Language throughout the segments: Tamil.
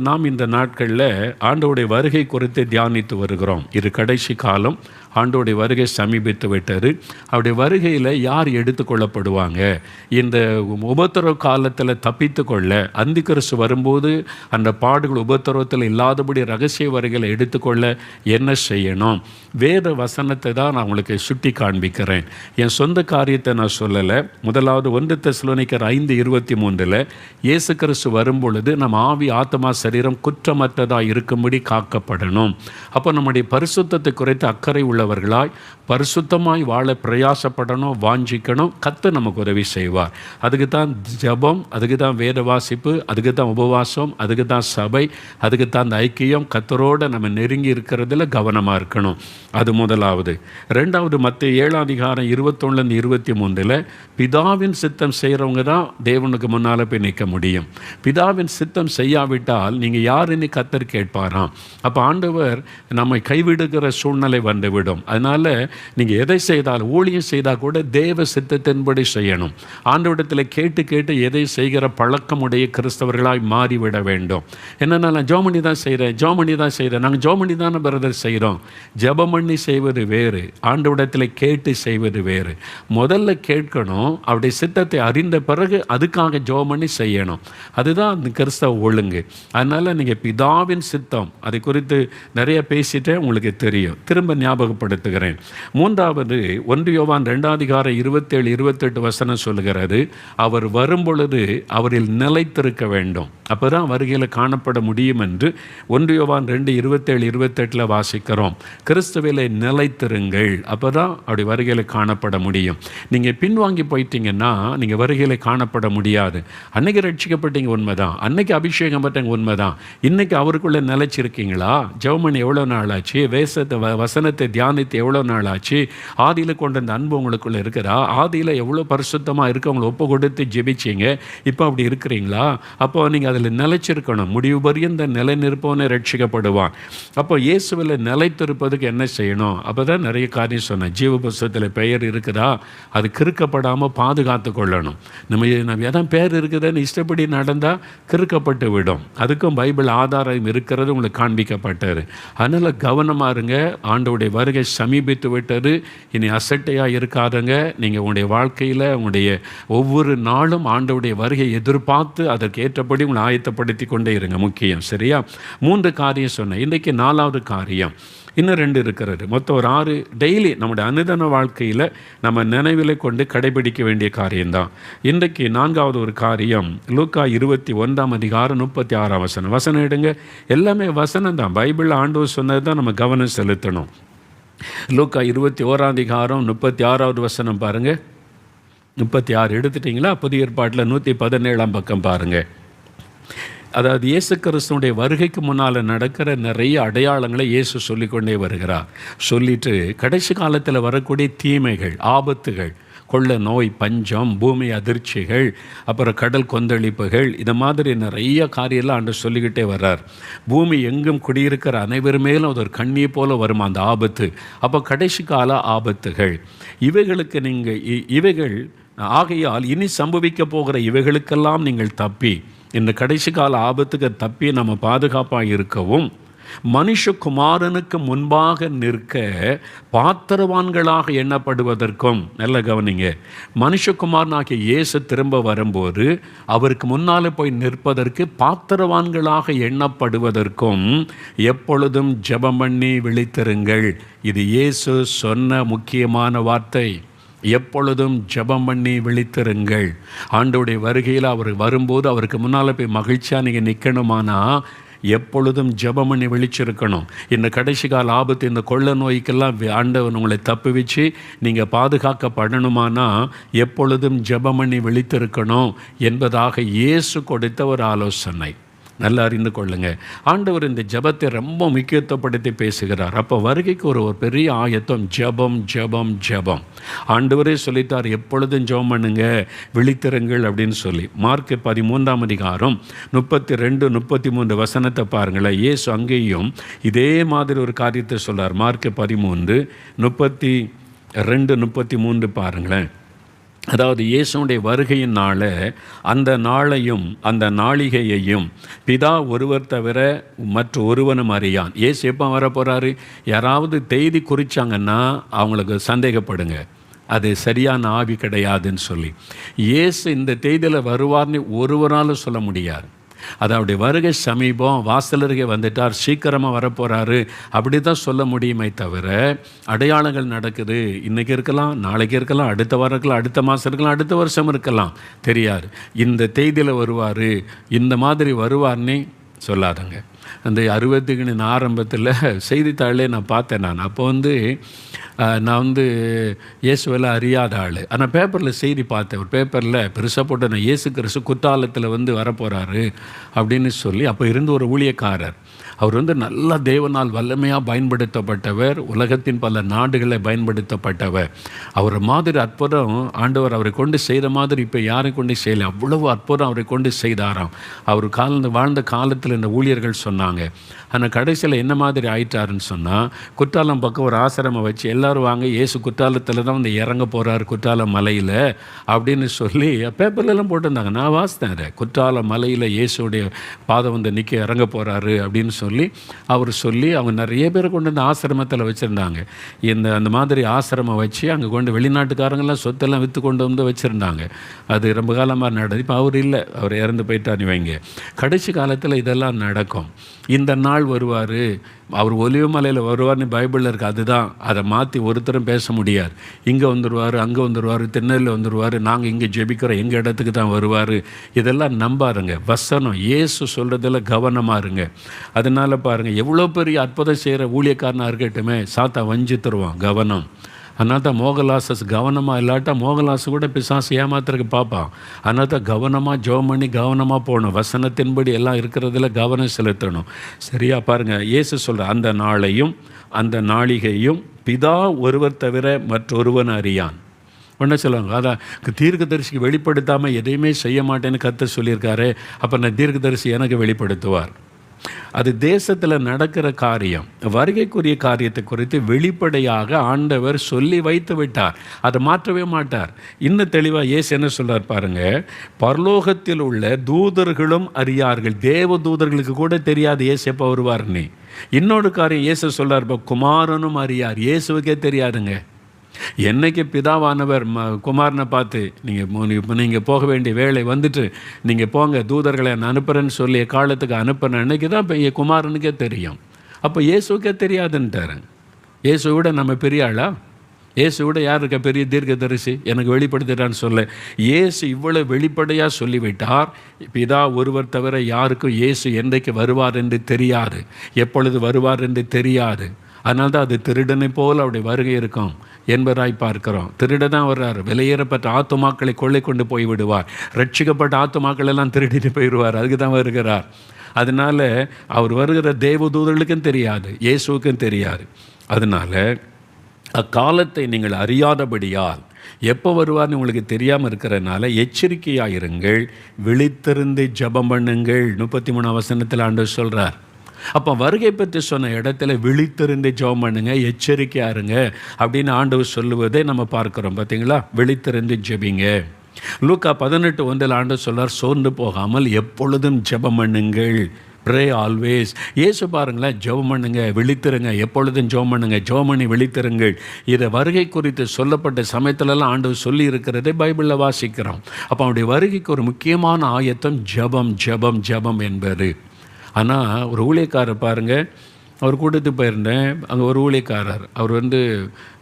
நாம் இந்த நாட்களில் ஆண்டோடைய வருகை குறித்து தியானித்து வருகிறோம். இது கடைசி காலம். ஆண்டோடைய வருகை சமீபித்து விட்டது. அவருடைய வருகையில் யார் எடுத்துக்கொள்ளப்படுவாங்க இந்த உபத்திரவ காலத்தில் தப்பித்து கொள்ள அந்திக்கரசு வரும்போது அந்த பாடுகள் உபத்திரவத்தில் இல்லாதபடி ரகசிய வருகையில் எடுத்துக்கொள்ள என்ன செய்யணும்? வேத வசனத்தை தான் நான் உங்களுக்கு சுட்டி காண்பிக்கிறேன். என் சொந்த காரியத்தை நான் சொல்லலை. முதலாவது ஒன்று தெசலோனிக்கர் ஐந்து இருபத்தி மூன்றில் இயேசு கிறிஸ்து வரும்பொழுது நம்ம ஆவி ஆத்மா சரீரம் குற்றமற்றதாக இருக்கும்படி காக்கப்படணும். அப்போ நம்முடைய பரிசுத்தத்தை குறைத்து அக்கறை உள்ளவர்களாய் பரிசுத்தமாய் வாழ பிரயாசப்படணும் வாஞ்சிக்கணும் கத்து நமக்கு உதவி செய்வார். அதுக்கு தான் ஜபம் அதுக்கு தான் வேத வாசிப்பு அதுக்கு தான் உபவாசம் அதுக்கு தான் சபை அதுக்கு தான் அந்த ஐக்கியம். கத்தரோடு நம்ம நெருங்கி இருக்கிறதுல கவனமாக இருக்கணும். அது முதலாவது. ரெண்டாவது மற்ற ஏழாம் அதிகாரம் இருபத்தொன்னுலேருந்து இருபத்தி மூன்றில் பிதாவின் சித்தம் செய்கிறவங்க தான் தேவனுக்கு முன்னால் போய் நிற்க முடியும். பிதாவின் சித்தம் செய்யாவிட்டால் நீங்கள் யாருன்னு கத்தர் கேட்பாராம். அப்போ ஆண்டவர் நம்மை கைவிடுகிற சூழ்நிலை வந்துவிடும். அதனால் நீங்கள் எதை செய்தாலும் ஊழியம் செய்தால் கூட தேவ சித்தத்தின்படி செய்யணும். ஆண்டவிடத்தில் கேட்டு கேட்டு எதை செய்கிற பழக்கமுடைய கிறிஸ்தவர்களாய் மாறிவிட வேண்டும். என்னென்னா நான் ஜோமணி தான் செய்கிறேன் ஜோமணி தான் செய்கிறேன் நாங்கள் ஜோமணி தானே பிரதர் செய்கிறோம் ஜபம் பண்ணி செய்வது வேறு ஆண்டவிடத்தில் கேட்டு செய்வது வேறு. முதல்ல கேட்கணும் அவருடைய சித்தத்தை அறிந்த பிறகு அதுக்காக ஜோம் பண்ணி செய்யணும். அதுதான் அந்த கிறிஸ்தவ ஒழுங்கு. அதனால் நீங்கள் பிதாவின் சித்தம் அதை குறித்து நிறைய பேசிட்டே உங்களுக்கு தெரியும். திரும்ப ஞாபகப்படுத்துகிறேன். மூன்றாவது ஒன்று யோவான் ரெண்டாம் இருபத்தேழு இருபத்தெட்டு வசனம் சொல்லுகிறது அவர் வரும்பொழுது அவரில் நிலைத்திருக்க வேண்டும். அப்போ தான் வருகையில் காணப்பட முடியும் என்று ஒன்று யோவான் ரெண்டு இருபத்தேழு இருபத்தெட்டில் வாசிக்கிறோம். கிறிஸ்துவில நிலைத்திருங்கள். அப்போ தான் அப்படி வருகையில் காணப்பட முடியும். நீங்கள் பின்வாங்கி போயிட்டீங்கன்னா நீங்கள் வருகையில் காணப்பட முடியாது. அன்னைக்கு ரட்சிக்கப்பட்டீங்க உண்மைதான். அன்னைக்கு அபிஷேகம் பட்டங்க தான் இன்னைக்கு அவருக்குள்ளே நிலைச்சிருக்கீங்களா? ஜெவமணி எவ்வளோ நாள் ஆச்சு வேசத்தை வ- வசனத்தை தியானித்து எவ்வளோ நாள் ஆச்சு ஆதியில் கொண்ட அந்த அன்பு உங்களுக்குள்ளே இருக்கிறா ஆதியில் எவ்வளோ பரிசுத்தமாக இருக்கவங்களை ஒப்பு கொடுத்து ஜெபிச்சீங்க? இப்போ அப்படி இருக்கிறீங்களா? அப்போ நீங்கள் அதில் நிலைச்சிருக்கணும். முடிவு பரியந்த நிலை நிற்பவனே ரட்சிக்கப்படுவான். அப்போ இயேசுவில் நிலைத்திருப்பதுக்கு என்ன செய்யணும்? அப்போ தான் நிறைய காரியம் சொன்னேன். ஜீவ பெயர் இருக்குதா? அது கிறுக்கப்படாமல் பாதுகாத்து கொள்ளணும். நம்ம நம்ம எதான் பேர் இருக்குதுன்னு இஷ்டப்படி நடந்தால் கிறுக்கப்பட்டு விடும். அதுக்கு அதுக்கும் பைபிள் ஆதாரம் இருக்கிறது உங்களுக்கு காண்பிக்கப்பட்டார் அதனால் கவனமாக இருங்க. ஆண்டவுடைய வருகை சமீபித்து விட்டது. இனி அசட்டையாக இருக்காதங்க. நீங்கள் உங்களுடைய வாழ்க்கையில் உங்களுடைய ஒவ்வொரு நாளும் ஆண்டவுடைய வருகை எதிர்பார்த்து அதற்கு ஏற்றபடி உங்களை ஆயத்தப்படுத்தி கொண்டே இருங்க. முக்கியம் சரியா? மூன்று காரியம் சொன்னேன். இன்றைக்கி நாலாவது காரியம். இன்னும் ரெண்டு இருக்கிறது. மொத்தம் ஒரு ஆறு டெய்லி நம்முடைய அனுதன வாழ்க்கையில் நம்ம நினைவில் கொண்டு கடைபிடிக்க வேண்டிய காரியம்தான். இன்றைக்கு நான்காவது ஒரு காரியம் லூக்கா இருபத்தி ஒன்றாம் அதிகாரம் முப்பத்தி ஆறாம் வசனம். வசனம் எடுங்க. எல்லாமே வசனம் தான் பைபிளில் ஆண்டவர் சொன்னது தான் நம்ம கவனம் செலுத்தணும். லூக்கா இருபத்தி ஓராம் அதிகாரம் முப்பத்தி ஆறாவது வசனம் பாருங்கள் முப்பத்தி ஆறு எடுத்துட்டிங்களா? புதிய ஏற்பாட்டில் நூற்றி பதினேழாம் பக்கம் பாருங்கள் அதாவது இயேசு கிறிஸ்துனுடைய வருகைக்கு முன்னால் நடக்கிற நிறைய அடையாளங்களை இயேசு சொல்லிக்கொண்டே வருகிறார். சொல்லிட்டு கடைசி காலத்தில் வரக்கூடிய தீமைகள் ஆபத்துகள் கொள்ள நோய் பஞ்சம் பூமி அதிர்ச்சிகள் அப்புறம் கடல் கொந்தளிப்புகள் இந்த மாதிரி நிறைய காரியெல்லாம் அன்று சொல்லிக்கிட்டே வர்றார். பூமி எங்கும் குடியிருக்கிற அனைவர் மேலும் அது ஒரு கண்ணியை போல வரும் அந்த ஆபத்து? அப்போ கடைசி கால ஆபத்துகள். இவைகளுக்கு நீங்கள் இவைகள் ஆகையால் இனி சம்பவிக்க போகிற இவைகளுக்கெல்லாம் நீங்கள் தப்பி இந்த கடைசி கால ஆபத்துக்கு தப்பி நம்ம பாதுகாப்பாக இருக்கவும் மனுஷகுமாரனுக்கு முன்பாக நிற்க பாத்திரவான்களாக எண்ணப்படுவதற்கும் நல்ல கவனிங்க. மனுஷகுமாரனாகிய இயேசு திரும்ப வரும்போது அவருக்கு முன்னால் போய் நிற்பதற்கு பாத்திரவான்களாக எண்ணப்படுவதற்கும் எப்பொழுதும் ஜபம் பண்ணி விழித்திருங்கள். இது இயேசு சொன்ன முக்கியமான வார்த்தை. எப்பொழுதும் ஜெபம் பண்ணி விழித்திருங்கள். ஆண்டோடைய வருகையில் அவர் வரும்போது அவருக்கு முன்னால் போய் மகிழ்ச்சியாக நீங்கள் நிற்கணுமானா எப்பொழுதும் ஜெபம் பண்ணி விழிச்சிருக்கணும். இந்த கடைசி கால ஆபத்து இந்த கொள்ள நோய்க்கெல்லாம் ஆண்டவன் உங்களை தப்பு வச்சு நீங்கள் பாதுகாக்கப்படணுமானா எப்பொழுதும் ஜெபம் பண்ணி விழித்திருக்கணும் என்பதாக இயேசு கொடுத்த ஒரு ஆலோசனை. நல்லா அறிந்து கொள்ளுங்க. ஆண்டவர் இந்த ஜெபத்தை ரொம்ப முக்கியத்துவப்படுத்தி பேசுகிறார். அப்போ வருகைக்கு ஒரு ஒரு பெரிய ஆயத்தம் ஜெபம் ஜெபம் ஜெபம். ஆண்டவரே சொல்லித்தார் எப்பொழுதும் ஜெபம் பண்ணுங்க விழித்திருங்கள் அப்படின்னு சொல்லி. மார்க் பதிமூன்றாம் அதிகாரம் முப்பத்தி ரெண்டு முப்பத்தி மூன்று வசனத்தை பாருங்களேன். ஏசு அங்கேயும் இதே மாதிரி ஒரு காரியத்தை சொல்கிறார் மார்க் பதிமூன்று முப்பத்தி ரெண்டு முப்பத்தி மூன்று பாருங்களேன். அதாவது இயேசுடைய வருகையினால அந்த நாளையும் அந்த நாளிகையையும் பிதா ஒருவர் தவிர மற்ற ஒருவனும் அறியான். இயேசு எப்போ வர போகிறாரு யாராவது தேதி குறிச்சாங்கன்னா அவங்களுக்கு சந்தேகப்படுங்க. அது சரியான ஆவி கிடையாதுன்னு சொல்லி. இயேசு இந்த தேதியில் வருவார்னு ஒருவராலும் சொல்ல முடியாது. அதாவது வருகை சமீபம் வாசலருகே வந்துட்டார் சீக்கிரமாக வரப்போகிறாரு அப்படி தான் சொல்ல முடியுமே தவிர அடையாளங்கள் நடக்குது. இன்றைக்கி இருக்கலாம் நாளைக்கு இருக்கலாம் அடுத்த வாரம் இருக்கலாம் அடுத்த மாதம் இருக்கலாம் அடுத்த வருஷம் இருக்கலாம். தெரியாது. இந்த தேதியில் வருவார் இந்த மாதிரி வருவார்னே சொல்லாதங்க. அந்த அறுபத்துக்கு ஆரம்பத்தில் செய்தித்தாளே நான் பார்த்தேன் நான். அப்போ வந்து நான் வந்து இயேசுவெல்லாம் அறியாத ஆள். ஆனால் பேப்பரில் செய்தி பார்த்தேன். ஒரு பேப்பரில் பெருசாக போட்டு நான் இயேசு கிறிஸ்து குத்தாலத்தில் வந்து வரப்போகிறாரு அப்படின்னு சொல்லி அப்போ இருந்து ஒரு ஊழியக்காரர். அவர் வந்து நல்ல தேவனால் வல்லமையாக பயன்படுத்தப்பட்டவர் உலகத்தின் பல நாடுகளை பயன்படுத்தப்பட்டவர். அவர் மாதிரி அற்புதம் ஆண்டவர் அவரை கொண்டு செய்த மாதிரி இப்போ யாரை கொண்டு செய்யலை. அவ்வளவு அற்புதம் அவரை கொண்டு செய்தாராம். அவர் கால வாழ்ந்த காலத்தில் இந்த ஊழியர்கள் சொன்னாங்க. ஆனால் கடைசியில் என்ன மாதிரி ஆயிட்டாருன்னு சொன்னால் குற்றாலம் பக்கம் ஒரு ஆசிரமம் வச்சு எல்லாரும் வாங்க இயேசு குற்றாலத்தில் தான் வந்து இறங்க போகிறார் குற்றாலம் மலையில் அப்படின்னு சொல்லி பேப்பர்லலாம் போட்டிருந்தாங்க. நான் வாசித்தேன் அதை. குற்றாலம் மலையில் இயேசுடைய பாதம் வந்து நிற்க இறங்க போகிறாரு அப்படின்னு சொல்லி அவர் சொல்லி அவங்க நிறைய பேர் கொண்டு வந்து ஆசிரமத்தில் வச்சுருந்தாங்க. இந்த அந்த மாதிரி ஆசிரமம் வச்சு அங்கே கொண்டு வெளிநாட்டுக்காரங்களாம் சொத்தெல்லாம் விற்று கொண்டு வந்து வச்சுருந்தாங்க. அது ரொம்ப காலமாக நடக்குது இப்போ அவர் இல்லை. அவர் இறந்து போயிட்டார் வைங்க கடைசி காலத்தில் இதெல்லாம் நடக்கும். இந்த நாள் வருவார். அவர் ஒலிவமலையில் வருவார்னு பைபிளில் இருக்குது அதுதான். அதை மாற்றி ஒருத்தரும் பேச முடியாது. இங்கே வந்துடுவார் அங்கே வந்துடுவார் திருநெல்வேலி வந்துடுவார் நாங்கள் இங்கே ஜெபிக்கிறோம் எங்கள் இடத்துக்கு தான் வருவார். இதெல்லாம் நம்பாருங்க. வசனம். இயேசு சொல்கிறதுல கவனமாக இருங்க. அதனால் பாருங்கள் எவ்வளோ பெரிய அற்புதம் செய்கிற ஊழியக்காரனாக இருக்கட்டுமே சாத்தா வஞ்சி தருவான் கவனம். அதனால் தான் மோகலாசஸ் கவனமாக இல்லாட்டா மோகலாசு கூட பிசாசு ஏமாத்துறதுக்கு பார்ப்பான். அதனால் தான் கவனமாக ஜெபம் பண்ணி கவனமாக போகணும். வசனத்தின்படி எல்லாம் இருக்கிறதுல கவனம் செலுத்தணும். சரியா பாருங்கள் இயேசு சொல்கிற அந்த நாளையும் அந்த நாளிகையும் பிதா ஒருவர் தவிர மற்றொருவன் அறியான். ஒன்று சொல்லுவாங்க அதான் தீர்க்கதரிசிக்கு வெளிப்படுத்தாமல் எதையுமே செய்ய மாட்டேன்னு கற்று சொல்லியிருக்காரு. அப்போ நான் தீர்க்கதரிசி எனக்கு வெளிப்படுத்துவார். அது தேசத்தில் நடக்கிற காரியம். வருகைக்குரிய காரியத்தை குறித்து வெளிப்படையாக ஆண்டவர் சொல்லி வைத்து விட்டார். அதை மாற்றவே மாட்டார். இன்னும் தெளிவாக ஏசு என்ன சொல்கிறார் பாருங்க பரலோகத்தில் உள்ள தூதர்களும் அறியார்கள். தேவ தூதர்களுக்கு கூட தெரியாது ஏசு எப்போ வருவார்னு. இன்னொரு காரியம் இயேசு சொல்கிறார் இப்போ குமாரனும் அறியார். இயேசுவுக்கே தெரியாதுங்க. என்னைக்கு பிதாவானவர் ம குமாரனை பார்த்து நீங்கள் இப்போ நீங்கள் போக வேண்டிய வேலை வந்துட்டு நீங்கள் போங்க தூதர்களை நான் அனுப்புகிறேன்னு சொல்லி காலத்துக்கு அனுப்புன அன்னைக்கு தான் இப்போ என் குமாரனுக்கே தெரியும். அப்போ இயேசுக்கே தெரியாதுன்ட்டாரு. இயேசு விட நம்ம பெரிய ஆளா? இயேசு விட யார் இருக்க? பெரிய தீர்க்கதரிசி எனக்கு வெளிப்படுத்துகிறான்னு சொல்ல. இயேசு இவ்வளோ வெளிப்படையாக சொல்லிவிட்டார். பிதா ஒருவர் தவிர யாருக்கும் இயேசு என்றைக்கு வருவார் என்று தெரியாது. எப்பொழுது வருவார் என்று தெரியாது. அதனால தான் அது திருடனை போல் அவருடைய வருகை இருக்கும் என்பதாய் பார்க்கிறோம். திருட தான் வர்றார். விலையேறப்பட்ட ஆத்துமாக்களை கொள்ளை கொண்டு போய் விடுவார். ரட்சிக்கப்பட்ட ஆத்துமாக்கள் எல்லாம் திருடிட்டு போயிடுவார். அதுக்கு தான் வருகிறார். அதனால அவர் வருகிற தேவதூதர்களுக்கும் தெரியாது இயேசுவுக்கும் தெரியாது. அதனால அக்காலத்தை நீங்கள் அறியாதபடியால் எப்போ வருவார்னு உங்களுக்கு தெரியாமல் இருக்கிறனால எச்சரிக்கையாக இருங்கள் விழித்திருந்து ஜெபம் பண்ணுங்கள். முப்பத்தி மூணாம் வசனத்தில் ஆண்டு சொல்கிறார் அப்போ வருகை பற்றி சொன்ன இடத்துல விழித்திருந்து ஜெபம் பண்ணுங்க எச்சரிக்கையாக இருங்க அப்படின்னு ஆண்டவர் சொல்லுவதை நம்ம பார்க்குறோம் பார்த்தீங்களா விழித்திருந்து ஜெபிங்க. லூக்கா பதினெட்டு ஒன்றில் ஆண்டவர் சொல்லார் சோர்ந்து போகாமல் எப்பொழுதும் ஜெபம் பண்ணுங்கள். ப்ரே ஆல்வேஸ் இயேசு பாருங்களேன் ஜெபம் பண்ணுங்க விழித்திருங்க எப்பொழுதும் ஜெபம் பண்ணுங்க ஜெபம் பண்ணி விழித்திருங்கள். இதை வருகை குறித்து சொல்லப்பட்ட சமயத்திலலாம் ஆண்டவர் சொல்லி இருக்கிறதை பைபிளில் வாசிக்கிறோம். அப்போ அவருடைய வருகைக்கு ஒரு முக்கியமான ஆயத்தம் ஜெபம் ஜெபம் ஜெபம் என்பது. ஆனால் ஒரு ஊழியக்காரர் பாருங்கள் அவர் கூட்டத்துக்கு போயிருந்தேன். அங்கே ஒரு ஊழியக்காரர். அவர் வந்து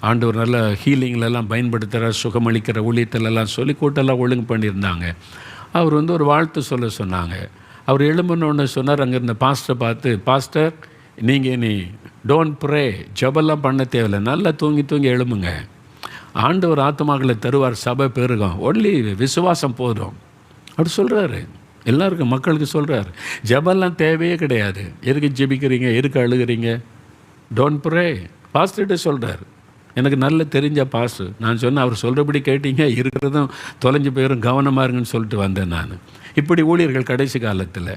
ஆண்டவர் நல்ல ஹீலிங்லலாம் பயன்படுத்துகிற சுகமளிக்கிற ஊழியத்திலலாம் சொல்லி கூட்டெல்லாம் ஒழுங்கு பண்ணியிருந்தாங்க. அவர் வந்து ஒரு வாழ்த்து சொல்ல சொன்னாங்க. அவர் எழும்புனோன்னு சொன்னார் அங்கே இருந்த பாஸ்டரை பார்த்து பாஸ்டர் நீங்கள் நீ டோன்ட் ப்ரே ஜபெல்லாம் பண்ண தேவையில்லை. நல்லா தூங்கி தூங்கி எழும்புங்க. ஆண்டவர் ஆத்மாக்களை தருவார் சபை பெருகும். ஒன்லி விசுவாசம் போதும். அப்படி சொல்கிறாரு எல்லாருக்கும் மக்களுக்கு சொல்கிறார் ஜபம்லாம் தேவையே கிடையாது. எதுக்கு ஜெபிக்கிறீங்க? எதுக்கு அழுகிறீங்க? டோன்ட் ப்ரே பாஸ்டர்கிட்ட சொல்கிறார் எனக்கு நல்ல தெரிஞ்ச பாஸ்டர் நான் சொன்னேன் அவர் சொல்கிறபடி கேட்டீங்க இருக்கிறதும் தொலைஞ்சு போயிடும் கவனமாக இருங்கன்னு சொல்லிட்டு வந்தேன் நான். இப்படி ஊழியர்கள் கடைசி காலத்தில்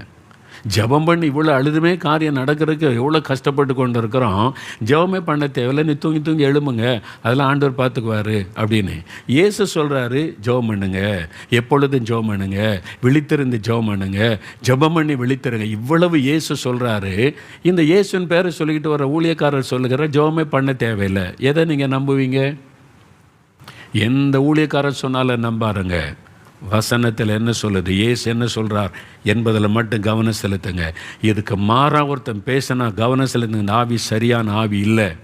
ஜெபம் பண்ணி இவ்வளோ அழுதுமே காரியம் நடக்கிறதுக்கு எவ்வளோ கஷ்டப்பட்டு கொண்டு இருக்கிறோம்? ஜெபமே பண்ண தேவையில்ல. நீ தூங்கி தூங்கி எழும்புங்க. அதெல்லாம் ஆண்டவர் பார்த்துக்குவாரு அப்படின்னு. இயேசு சொல்கிறாரு ஜெபம் பண்ணுங்க. எப்பொழுதும் ஜபம் பண்ணுங்க. விழித்திருந்து ஜபம் பண்ணுங்க. ஜெபம் பண்ணி விழித்திருங்க. இவ்வளவு இயேசு சொல்கிறாரு இந்த இயேசுன்னு பேரை சொல்லிக்கிட்டு வர ஊழியக்காரர் சொல்லுகிற ஜெபமே பண்ண தேவையில்லை. எதை நீங்கள் நம்புவீங்க? எந்த ஊழியக்காரர் சொன்னாலும் நம்பாருங்க. வசனத்தில் என்ன சொல்லுது? ஏசு என்ன சொல்கிறார் என்பதில் மட்டும் கவனம் செலுத்துங்க. இதுக்கு மாறா ஒருத்தன் பேசினா கவனம் செலுத்துங்க. இந்த ஆவி சரியான ஆவி இல்லை.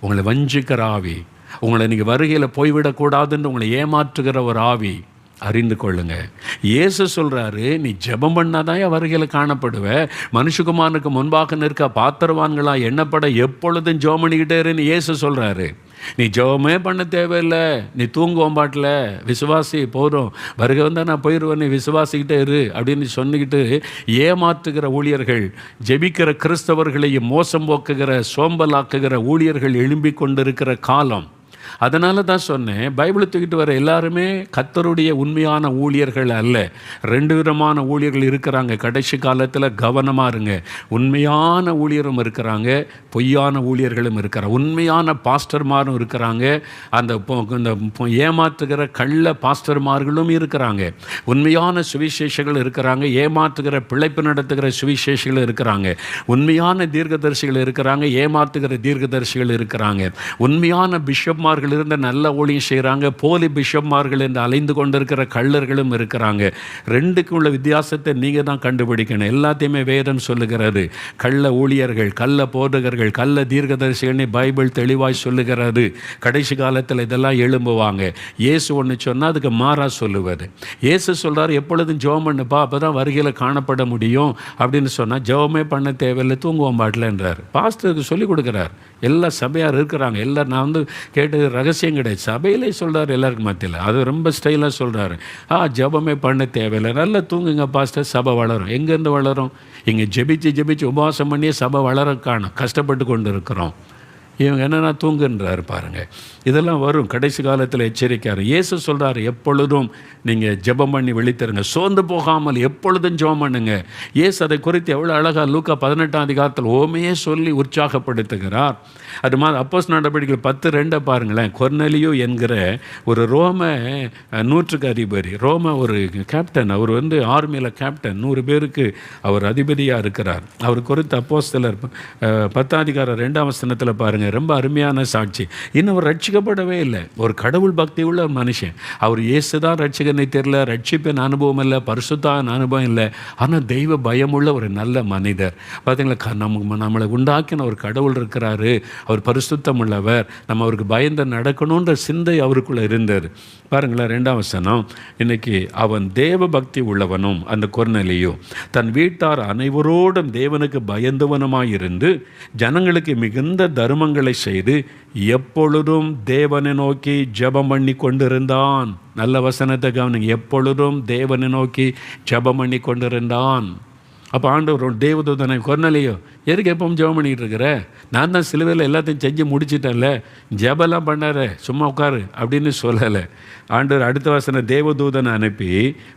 உங்களை வஞ்சிக்கிற ஆவி. உங்களை நீங்கள் வருகையில் போய்விடக்கூடாதுன்னு உங்களை ஏமாற்றுகிற ஒரு ஆவி. அறிந்து கொள்ளுங்க. இயேசு சொல்கிறாரு நீ ஜெபம் பண்ணாதான் என் வருகையில் காணப்படுவ? மனுஷகுமாரனுக்கு முன்பாக நிற்க பாத்திரவான்களா எண்ணப்பட எப்பொழுதும் ஜெபம் பண்ணிக்கிட்டேருன்னு இயேசு சொல்கிறாரு நீ ஜெபமே பண்ண தேவையில்லை. நீ தூங்குவோம் பாட்டில். விசுவாசி போதும். வருக வந்தால் நான் போயிடுவேன் நீ விசுவாசிக்கிட்டே இரு அப்படின்னு சொன்னிக்கிட்டு ஏமாற்றுகிற ஊழியர்கள் ஜெபிக்கிற கிறிஸ்தவர்களையும் மோசம் போக்குகிற சோம்பலாக்குகிற ஊழியர்கள் எழும்பிக் கொண்டிருக்கிற காலம். அதனால தான் சொன்னேன் பைபிளை தூக்கிட்டு வர எல்லாருமே கத்தருடைய உண்மையான ஊழியர்கள் அல்ல. ரெண்டு விதமான ஊழியர்கள் இருக்கிறாங்க. கடைசி காலத்தில் கவனமாக இருங்க. உண்மையான ஊழியரும் இருக்கிறாங்க பொய்யான ஊழியர்களும் இருக்கிறாங்க. உண்மையான பாஸ்டர்மாரும் இருக்கிறாங்க. அந்த இந்த ஏமாற்றுகிற கள்ள பாஸ்டர்மார்களும் இருக்கிறாங்க. உண்மையான சுவிசேஷங்கள் இருக்கிறாங்க. ஏமாற்றுகிற பிழைப்பு நடத்துகிற சுவிசேஷங்கள் இருக்கிறாங்க. உண்மையான தீர்க்கதரிசிகள் இருக்கிறாங்க. ஏமாற்றுகிற தீர்க்கதரிசிகள் இருக்கிறாங்க. உண்மையான பிஷப்மார்கள் இருந்த நல்ல ஊழியம் செய்கிறாங்க போலி பிஷப்மார்கள் என்று அலைந்து கொண்டிருக்கிற கள்ளர்களும் இருக்கிறாங்க. ரெண்டுக்கும் உள்ள வித்தியாசத்தை நீங்கள் தான் கண்டுபிடிக்கணும். எல்லாத்தையுமே வேதம் சொல்லுகிறது. கள்ள ஊழியர்கள் கள்ள போதகர்கள் கள்ள தீர்க்கதரிசிகள்னு பைபிள் தெளிவாய் சொல்லுகிறது. கடைசி காலத்தில் இதெல்லாம் எழும்புவாங்க. இயேசு ஒன்று சொன்னால் அதுக்கு மாறா சொல்லுவது. இயேசு சொல்கிறார் எப்பொழுதும் ஜெபம் பண்ணுப்பா அப்போ தான் வருகையில் காணப்பட முடியும். அப்படின்னு சொன்னால் ஜெபமே பண்ண தேவையில்லை தூங்குவோம் பாட்டிலன்றார். பாஸ்டருக்கு சொல்லிக் கொடுக்குறார். எல்லா சபையார் இருக்கிறாங்க. எல்லாம் நான் வந்து கேட்டது ரகசியம் கிடையாது. சபையிலே சொல்கிறார் எல்லாருக்கும் மத்தியில். அது ரொம்ப ஸ்டைலாக சொல்கிறாரு ஆ ஜெபமே பண்ண தேவையில்லை. நல்லா தூங்குங்க பாஸ்டர். சபை வளரும். எங்கேருந்து வளரும்? இங்கே ஜெபிச்சு ஜெபிச்சு உபவாசம் பண்ணியே சபை வளர காணும் கஷ்டப்பட்டு கொண்டு இருக்கிறோம் இவங்க என்னென்னா தூங்குன்றார் பாருங்கள் இதெல்லாம் வரும். கடைசி காலத்தில் எச்சரிக்கார் இயேசு சொல்கிறார் எப்பொழுதும் நீங்கள் ஜெபம் பண்ணி வெளித்தருங்க சோர்ந்து போகாமல் எப்பொழுதும் ஜெபம் பண்ணுங்க. இயேசு அதை குறித்து எவ்வளோ அழகாக லூக்கா பதினெட்டாம் அதிகாரத்தில் ஓமையே சொல்லி உற்சாகப்படுத்துகிறார். அது மாதிரி அப்போஸ் நடவடிக்கைகள் பத்து ரெண்டை பாருங்களேன். கொர்னலியோ என்கிற ஒரு ரோம நூற்றுக்கு அதிபதி. ரோம ஒரு கேப்டன் அவர் வந்து ஆர்மியில் கேப்டன் நூறு பேருக்கு அவர் அதிபதியாக இருக்கிறார். அவர் குறித்து அப்போஸ்தலர் சிலர் பத்தாதிகார ரெண்டாம் ஸ்தனத்தில் பாருங்கள் ரொம்ப அருமையான சாட்சி. இன்னும் அவர் ரட்சிக்கப்படவே இல்லை. ஒரு கடவுள் பக்தி உள்ள மனுஷன். அவர் இயேசு தான் ரட்சிகனை தெரியல ரட்சிப்பின் அனுபவம் இல்லை பரிசுத்தான் அனுபவம் இல்லை. ஆனால் தெய்வ பயமுள்ள ஒரு நல்ல மனிதர். பார்த்தீங்களா க- நமக்கு நம்மளை உண்டாக்கின ஒரு கடவுள் இருக்கிறாரு. அவர் பரிசுத்தம் உள்ளவர் நம்ம அவருக்கு பயந்து நடக்கணுன்ற சிந்தை அவருக்குள்ளே இருந்தார் பாருங்களேன் ரெண்டாம் வசனம். இன்னைக்கு அவன் தேவ பக்தி உள்ளவனும் அந்த கொர்நலியும் தன் வீட்டார் அனைவரோடும் தேவனுக்கு பயந்தவனுமாயிருந்து ஜனங்களுக்கு மிகுந்த தருமங்களை செய்து எப்பொழுதும் தேவனை நோக்கி ஜெபம் பண்ணி கொண்டிருந்தான். நல்ல வசனத்தை கவனிங்க. எப்பொழுதும் தேவனை நோக்கி ஜெபம் பண்ணி கொண்டிருந்தான். அப்போ ஆண்டவர் தேவதூதனை கொர்னலையோ எதுக்கு எப்பவும் ஜெபம் பண்ணிகிட்டு இருக்கிற? நான் தான் சிலுவையில் எல்லாத்தையும் செஞ்சு முடிச்சிட்டேன்ல. ஜெபெல்லாம் பண்ணாரு சும்மா உட்காரு அப்படின்னு சொல்லலை. ஆண்டவர் அடுத்த வாசனை தேவதூதனை அனுப்பி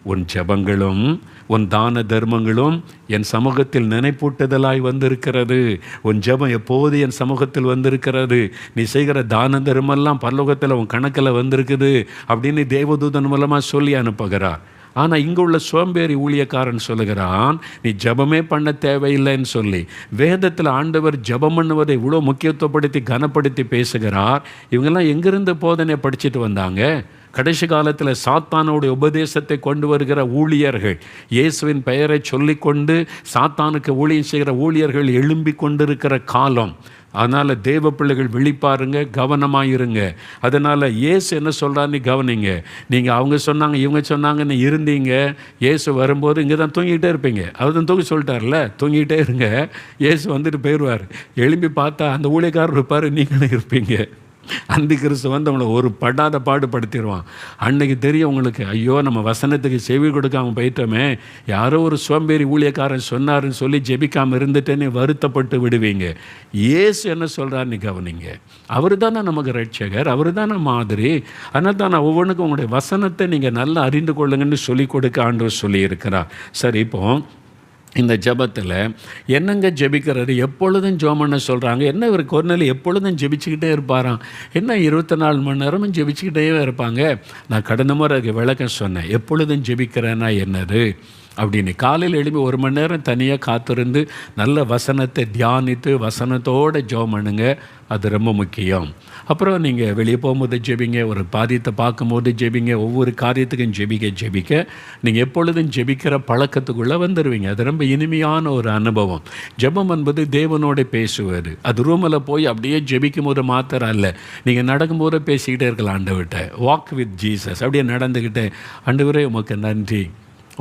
உன் ஜெபங்களும் உன் தான தர்மங்களும் என் சமூகத்தில் நினைப்பூட்டுதலாய் வந்திருக்கிறது. உன் ஜெபம் எப்போது என் சமூகத்தில் வந்திருக்கிறது? நீ செய்கிற தான தர்மம்லாம் பரலோகத்தில் உன் கணக்கில் வந்திருக்குது. அப்படின்னு தேவதூதன் மூலமாக சொல்லி அனுப்புகிறார். ஆனால் இங்கே உள்ள சோம்பேறி ஊழியக்காரன் சொல்லுகிறான் நீ ஜெபமே பண்ண தேவையில்லைன்னு சொல்லி. வேதத்தில் ஆண்டவர் ஜெபம் பண்ணுவதை இவ்வளோ முக்கியத்துவப்படுத்தி கனப்படுத்தி பேசுகிறார். இவங்கெல்லாம் எங்கிருந்து போதனை படிச்சுட்டு வந்தாங்க? கடைசி காலத்தில் சாத்தானுடைய உபதேசத்தை கொண்டு வருகிற ஊழியர்கள் இயேசுவின் பெயரை சொல்லிக்கொண்டு சாத்தானுக்கு ஊழியம் செய்கிற ஊழியர்கள் எழும்பி கொண்டிருக்கிற காலம். அதனால் தேவ பிள்ளைகள் விழிப்பாருங்க கவனமாக அதனால் இயேசு என்ன சொல்கிறான்னு கவனிங்க. நீங்கள் அவங்க சொன்னாங்க இவங்க சொன்னாங்கன்னு இருந்தீங்க. இயேசு வரும்போது இங்கே தான் தூங்கிகிட்டே இருப்பீங்க. அவர் தான் தூங்கி சொல்லிட்டார்ல தூங்கிட்டே இருங்க. இயேசு வந்துட்டு போயிடுவார் எழும்பி பார்த்தா அந்த ஊழியக்காரர் இருப்பார் நீங்களும் இருப்பீங்க. அந்த கிறிஸ்து வந்து அவங்கள ஒரு படாத பாடுபடுத்திடுவான். அன்னைக்கு தெரியும் உங்களுக்கு ஐயோ நம்ம வசனத்துக்கு செவி கொடுக்காம போயிட்டோமே. யாரோ ஒரு சோம்பேறி ஊழியக்காரன் சொன்னாருன்னு சொல்லி ஜெபிக்காமல் இருந்துட்டேன்னு வருத்தப்பட்டு விடுவீங்க. இயேசு என்ன சொல்கிறாருன்னு கவனிங்க. அவர் தானே நமக்கு ரட்சகர் அவர் தானே மாதிரி. அதனால் தான் நான் ஒவ்வொன்றுக்கும் உங்களுடைய வசனத்தை நீங்கள் நல்லா அறிந்து கொள்ளுங்கன்னு சொல்லி கொடுக்க ஆண்டவர் சொல்லியிருக்கிறார். சரி இப்போ இந்த ஜெபத்தில் என்னங்க ஜெபிக்கிறாரு எப்பொழுதும் ஜோமன்னு பண்ண சொல்கிறாங்க என்ன இவர் கொர்னல் எப்பொழுதும் ஜெபிச்சுக்கிட்டே இருப்பாராம்? என்ன இருபத்தி நாலு மணி நேரமும் ஜெபிச்சுக்கிட்டே இருப்பாங்க? நான் கடந்த முறை அதுக்கு விளக்கம் சொன்னேன். எப்பொழுதும் ஜெபிக்கிறேன்னா என்னது? அப்படின்னு. காலையில் எழுப்பி ஒரு மணி நேரம் தனியாக காத்திருந்து நல்ல வசனத்தை தியானித்து வசனத்தோடு ஜெபம் பண்ணுங்க. அது ரொம்ப முக்கியம். அப்புறம் நீங்கள் வெளியே போகும்போது ஜெபிங்க. ஒரு பாதியத்தை பார்க்கும்போது ஜெபிங்க. ஒவ்வொரு காரியத்துக்கும் ஜெபிக்க ஜெபிக்க. நீங்கள் எப்பொழுதும் ஜெபிக்கிற பழக்கத்துக்குள்ளே வந்துடுவீங்க அது ரொம்ப இனிமையான ஒரு அனுபவம். ஜெபம் என்பது தேவனோட பேசுவது அது ரூமில் போய் அப்படியே ஜெபிக்கும் போது மாத்திரம் அல்ல. நீங்கள் நடக்கும்போது பேசிக்கிட்டே இருக்கலாம் ஆண்டவர்கிட்ட. வாக் வித் ஜீசஸ் அப்படியே நடந்துக்கிட்டு ஆண்டவரே உமக்கு நன்றி.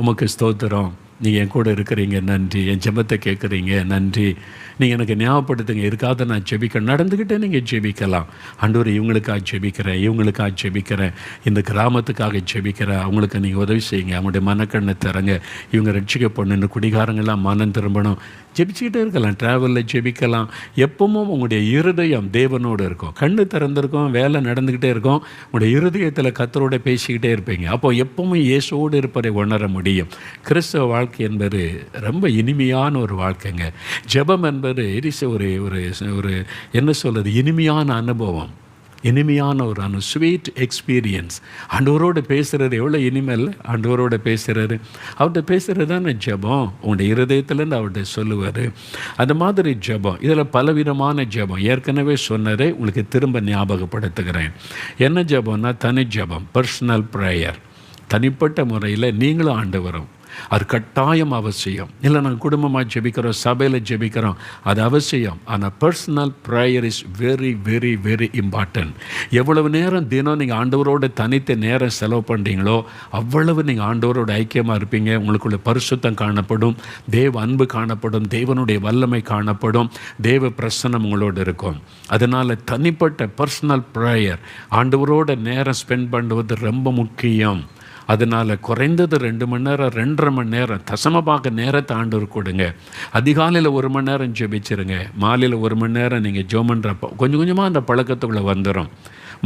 உமக்கு ஸ்தோத்திரம். நீங்கள் என் கூட இருக்கிறீங்க நன்றி. என் ஜெபத்தை கேட்குறீங்க நன்றி. நீங்கள் எனக்கு ஞாபகப்படுத்துங்க இருக்காத நான் ஜெபிக்க நடந்துக்கிட்டே நீங்கள் ஜெபிக்கலாம். அண்டூர் இவங்களுக்காக ஜெபிக்கிறேன் இவங்களுக்காக ஜெபிக்கிறேன். இந்த கிராமத்துக்காக ஜெபிக்கிறேன். அவங்களுக்கு நீங்கள் உதவி செய்யுங்க அவங்களுடைய மனக்கண்ணை தரங்க இவங்க ரட்சிக்கப்படணும் பொண்ணுன்னு குடிகாரங்கள்லாம் மனம் திரும்பணும். ஜெபிச்சுக்கிட்டே இருக்கலாம் ட்ராவலில் ஜெபிக்கலாம். எப்பவும் உங்களுடைய இருதயம் தேவனோடு இருக்கும். கண்ணு திறந்திருக்கும் வேலை நடந்துக்கிட்டே இருக்கும். உங்களுடைய இருதயத்தில் கத்தரோட பேசிக்கிட்டே இருப்பீங்க. அப்போ எப்பவும் இயேசுவோடு இருப்பதை உணர முடியும். கிறிஸ்தவ வாழ்க்கை என்பது ரொம்ப இனிமையான ஒரு வாழ்க்கைங்க. ஜெபம் என்பது எரிச ஒரு ஒரு ஒரு என்ன சொல்கிறது இனிமையான அனுபவம். இனிமையான ஒரு அனு ஸ்வீட் எக்ஸ்பீரியன்ஸ் ஆண்டவரோடு பேசுகிறது எவ்வளோ இனிமேல் ஆண்டவரோடு பேசுகிறது அவர்கிட்ட பேசுகிறது தானே ஜபம்? உங்களுடைய இருதயத்துலேருந்து அவர்கிட்ட சொல்லுவார். அந்த மாதிரி ஜபம். இதில் பலவிதமான ஜபம். ஏற்கனவே சொன்னதை உங்களுக்கு திரும்ப ஞாபகப்படுத்துகிறேன். என்ன ஜபம்னா? தனி ஜபம். பர்சனல் ப்ரேயர் தனிப்பட்ட முறையில் நீங்களும் ஆண்டு வரும் அது கட்டாயம் அவசியம். இல்லை நாங்கள் குடும்பமாக ஜெபிக்கிறோம் சபையில் ஜெபிக்கிறோம் அது அவசியம். ஆனால் personal prayer is very very very important எவ்வளவு நேரம் தினம் நீங்கள் ஆண்டவரோட தனித்து நேரம் செலவு பண்ணுறீங்களோ அவ்வளவு நீங்கள் ஆண்டவரோட ஐக்கியமாக இருப்பீங்க. உங்களுக்குள்ள பரிசுத்தம் காணப்படும் தேவ அன்பு காணப்படும் தேவனுடைய வல்லமை காணப்படும் தேவ பிரசனம் உங்களோடு இருக்கும். அதனால் தனிப்பட்ட பர்சனல் ப்ரேயர் ஆண்டவரோட நேரம் ஸ்பெண்ட் பண்ணுவது ரொம்ப முக்கியம். அதனால் குறைந்தது ரெண்டு மணி நேரம் ரெண்டரை மணி நேரம் தசமபாக நேரத்தை ஆண்டவர் கொடுங்க. அதிகாலையில் ஒரு மணி நேரம் ஜெபிச்சிருங்க. மாலையில் ஒரு மணி நேரம் நீங்கள் ஜோமன்றப்போ கொஞ்சம் கொஞ்சமாக அந்த பழக்கத்துக்குள்ளே வந்துடும்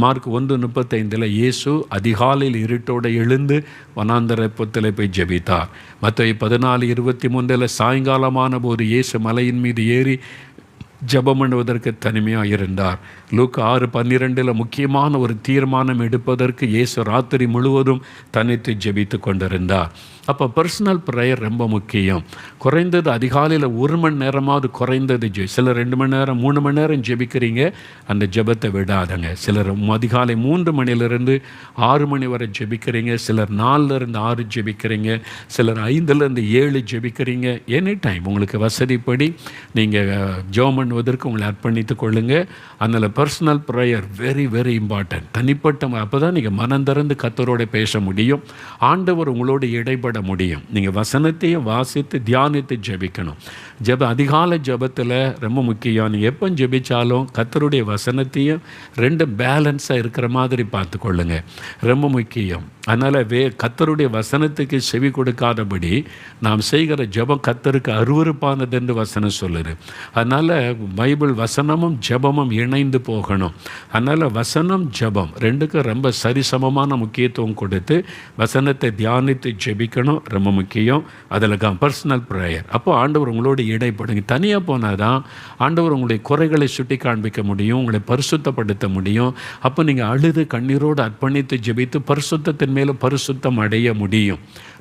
மார்க் ஒன்று முப்பத்தைந்தில் இயேசு அதிகாலையில் இருட்டோடு எழுந்து வனாந்தரப்பத்தில் போய் ஜெபித்தார். மற்ற பதினாலு இருபத்தி மூன்றில் சாயங்காலமான போது இயேசு மலையின் மீது ஏறி ஜெபம் பண்ணுவதற்கு தனிமையாக இருந்தார் லூக் ஆறு பன்னிரெண்டில் முக்கியமான ஒரு தீர்மானம் எடுப்பதற்கு இயேசு ராத்திரி முழுவதும் தனித்து ஜெபித்து கொண்டிருந்தார். அப்போ பர்சனல் ப்ரேயர் ரொம்ப முக்கியம். குறைந்தது அதிகாலையில் ஒரு மணி நேரமாவது குறைந்தது ஜெ சிலர் ரெண்டு மணி நேரம் மூணு மணி நேரம் ஜெபிக்கிறீங்க அந்த ஜெபத்தை விடாதங்க. சிலர் அதிகாலை மூன்று மணிலிருந்து ஆறு மணி வரை ஜெபிக்கிறீங்க சிலர் நாலுலேருந்து ஆறு ஜெபிக்கிறீங்க சிலர் ஐந்துலேருந்து ஏழு ஜெபிக்கிறீங்க. எனி டைம் உங்களுக்கு வசதிப்படி நீங்கள் ஜோம் பண்ணுவதற்கு உங்களை அர்ப்பணித்து கொள்ளுங்க. அதனால் personal prayer very very important தனிப்பட்ட அப்போ தான் நீங்கள் மனம் திறந்து கத்தரோட பேச முடியும். ஆண்டவர் உங்களோட இடைப்பட முடியும். நீங்கள் வசனத்தையும் வாசித்து தியானித்து ஜெபிக்கணும். ஜெப அதிகால ஜெபத்தில் ரொம்ப முக்கியம். நீங்கள் எப்போ ஜெபிச்சாலும் கத்தருடைய வசனத்தையும் ரெண்டு பேலன்ஸாக இருக்கிற மாதிரி பார்த்துக்கொள்ளுங்க. ரொம்ப முக்கியம். அதனால் வே கத்தருடைய வசனத்துக்கு செவி கொடுக்காதபடி நாம் செய்கிற ஜெபம் கத்தருக்கு அருவறுப்பானது என்று வசனம் சொல்லுது. அதனால் பைபிள் வசனமும் ஜெபமும் இணைந்து போகணும். அதனால் வசனம் ஜெபம் ரெண்டுக்கும் ரொம்ப சரிசமமான முக்கியத்துவம் கொடுத்து வசனத்தை தியானித்து ஜெபிக்கணும். ரொம்ப முக்கியம். அதில் தான் பர்சனல் ப்ரேயர் அப்போ ஆண்டவர் உங்களோடு இடைப்படுங்க தனியாக போனால் தான் ஆண்டவர் உங்களுடைய குறைகளை சுட்டி காண்பிக்க முடியும் உங்களை பரிசுத்தப்படுத்த முடியும். அப்போ நீங்கள் அழுது கண்ணீரோடு அர்ப்பணித்து ஜெபித்து பரிசுத்தத்தின் மேலும் பரிசுத்தம் அடைய முடியும்.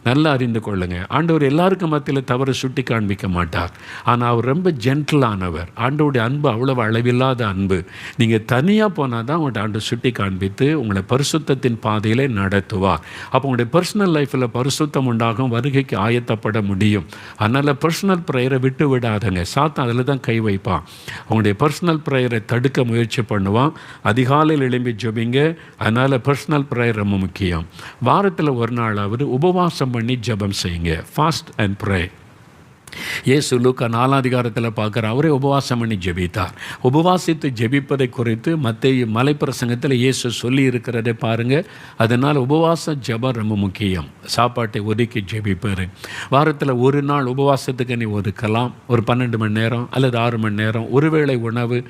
நல்லா அறிந்து கொள்ளுங்க. ஆண்டவர் எல்லாருக்கும் மத்தியில் தவறு சுட்டி காண்பிக்க மாட்டார். ஆனால் அவர் ரொம்ப ஜென்டிலானவர் ஆண்டவருடைய அன்பு அவ்வளவு அளவில்லாத அன்பு. நீங்கள் தனியாக போனால் தான் உங்கள்கிட்ட ஆண்டு சுட்டி காண்பித்து உங்களை பரிசுத்தத்தின் பாதையிலே நடத்துவார். அப்போ உங்களுடைய பர்சனல் லைஃப்பில் பரிசுத்தம் உண்டாகும் வருகைக்கு ஆயத்தப்பட முடியும். அதனால் பர்சனல் ப்ரேயரை விட்டு விடாதங்க. சாத்தன் அதில் தான் கை வைப்பான். அவங்களுடைய பர்சனல் ப்ரேயரை தடுக்க முயற்சி பண்ணுவான். அதிகாலையில் எழும்பி ஜெபிங்க. அதனால் பர்சனல் ப்ரேயர் ரொம்ப முக்கியம். வாரத்தில் ஒரு நாள் அவர் உபவாசம் பண்ணி ஜெபம் செய்யுங்க. ஃபாஸ்ட் அண்ட் ப்ரே இயேசு லூக்கா நாலாம் அதிகாரத்தில் பார்க்குற அவரே உபவாசம் பண்ணி ஜெபித்தார். உபவாசித்து ஜெபிப்பதை குறித்து மத்திய மலைப்பிரசங்கத்தில் இயேசு சொல்லி இருக்கிறதை பாருங்கள் அதனால் உபவாச ஜெபம் ரொம்ப முக்கியம். சாப்பாட்டை ஒதுக்கி ஜெபிப்பார். வாரத்தில் ஒரு நாள் உபவாசத்துக்கு நீ ஒதுக்கலாம். ஒரு பன்னெண்டு மணி நேரம் அல்லது ஆறு மணி நேரம். ஒருவேளை உணவு